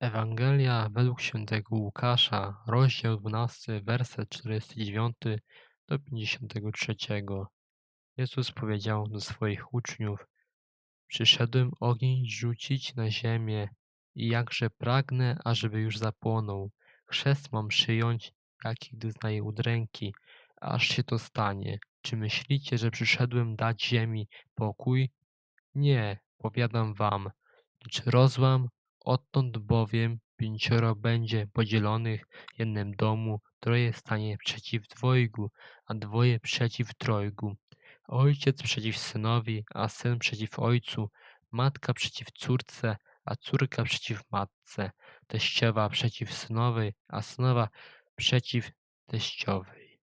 Ewangelia według świętego Łukasza, rozdział 12, werset 49 do 53. Jezus powiedział do swoich uczniów: Przyszedłem ogień rzucić na ziemię i jakże pragnę, ażeby już zapłonął. Chrzest mam przyjąć, jaki doznaję udręki, aż się to stanie. Czy myślicie, że przyszedłem dać ziemi pokój? Nie, powiadam wam, lecz rozłam Odtąd bowiem pięcioro będzie podzielonych w jednym domu, troje stanie przeciw dwojgu, a dwoje przeciw trojgu. Ojciec przeciw synowi, a syn przeciw ojcu, matka przeciw córce, a córka przeciw matce, teściowa przeciw synowej, a synowa przeciw teściowej.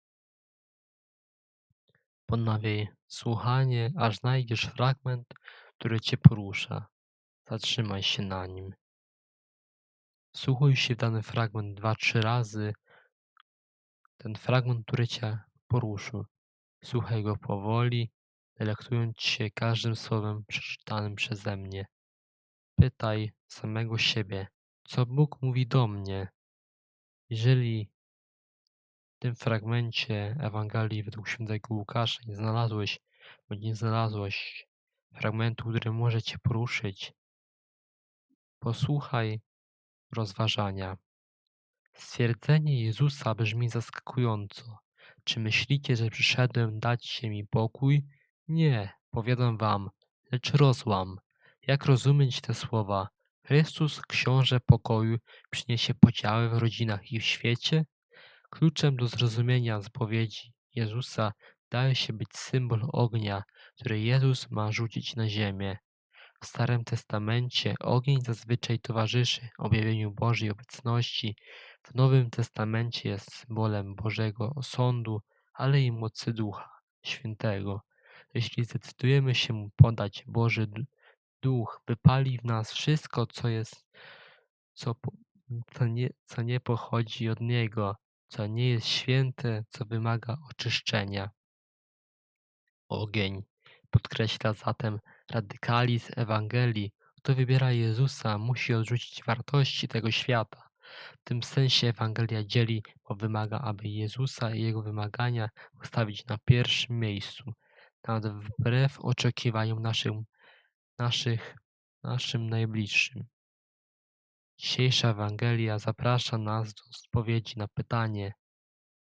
Ponawiaj słuchanie, aż znajdziesz fragment, który cię porusza. Zatrzymaj się na nim. Wsłuchuj się w dany fragment dwa, trzy razy. Ten fragment, który cię poruszył. Słuchaj go powoli, delektując się każdym słowem przeczytanym przeze mnie. Pytaj samego siebie, co Bóg mówi do mnie. Jeżeli w tym fragmencie Ewangelii według świętego Łukasza nie znalazłeś, bądź nie znalazłeś fragmentu, który może cię poruszyć, posłuchaj rozważania. Stwierdzenie Jezusa brzmi zaskakująco. Czy myślicie, że przyszedłem dać się mi pokój? Nie, powiadam wam, lecz rozłam. Jak rozumieć te słowa? Chrystus, książę pokoju, przyniesie podziały w rodzinach i w świecie? Kluczem do zrozumienia zapowiedzi Jezusa daje się być symbol ognia, który Jezus ma rzucić na ziemię. W Starym Testamencie ogień zazwyczaj towarzyszy objawieniu Bożej obecności. W Nowym Testamencie jest symbolem Bożego osądu, ale i mocy Ducha Świętego. Jeśli zdecydujemy się mu podać Boży Duch, wypali w nas wszystko, co jest, co, co, nie, co nie pochodzi od Niego, co nie jest święte, co wymaga oczyszczenia. Ogień podkreśla zatem radykalizm Ewangelii. Kto wybiera Jezusa, musi odrzucić wartości tego świata. W tym sensie Ewangelia dzieli, bo wymaga, aby Jezusa i Jego wymagania ustawić na pierwszym miejscu, nawet wbrew oczekiwaniom naszym, naszych, naszym najbliższym. Dzisiejsza Ewangelia zaprasza nas do odpowiedzi na pytanie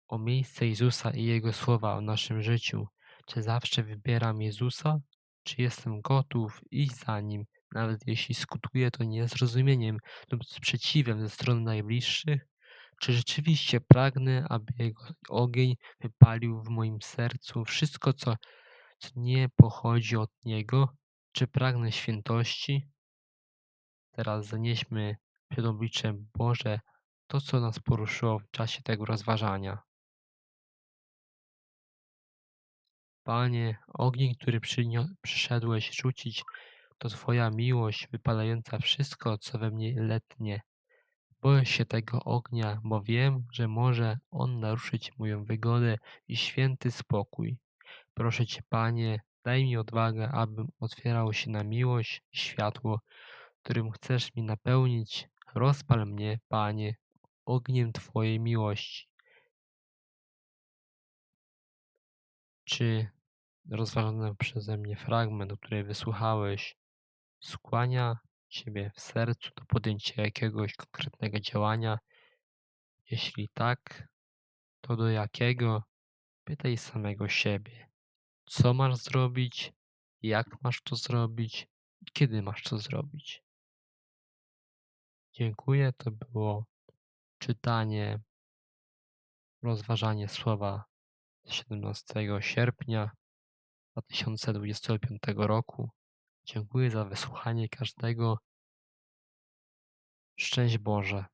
o miejsce Jezusa i Jego słowa o naszym życiu. Czy zawsze wybieram Jezusa? Czy jestem gotów iść za Nim, nawet jeśli skutkuje to niezrozumieniem lub sprzeciwem ze strony najbliższych? Czy rzeczywiście pragnę, aby Jego ogień wypalił w moim sercu wszystko, co, co nie pochodzi od Niego? Czy pragnę świętości? Teraz zanieśmy przed Boże to, co nas poruszyło w czasie tego rozważania. Panie, ogień, który przyszedłeś rzucić, to Twoja miłość wypalająca wszystko, co we mnie letnie. Boję się tego ognia, bo wiem, że może on naruszyć moją wygodę i święty spokój. Proszę Cię, Panie, daj mi odwagę, abym otwierał się na miłość i światło, którym chcesz mi napełnić. Rozpal mnie, Panie, ogniem Twojej miłości. Czy rozważany przeze mnie fragment, który wysłuchałeś, skłania Ciebie w sercu do podjęcia jakiegoś konkretnego działania? Jeśli tak, to do jakiego? Pytaj samego siebie. Co masz zrobić? Jak masz to zrobić? Kiedy masz to zrobić? Dziękuję. To było czytanie, rozważanie słowa 17 sierpnia 2025 roku. Dziękuję za wysłuchanie każdego. Szczęść Boże.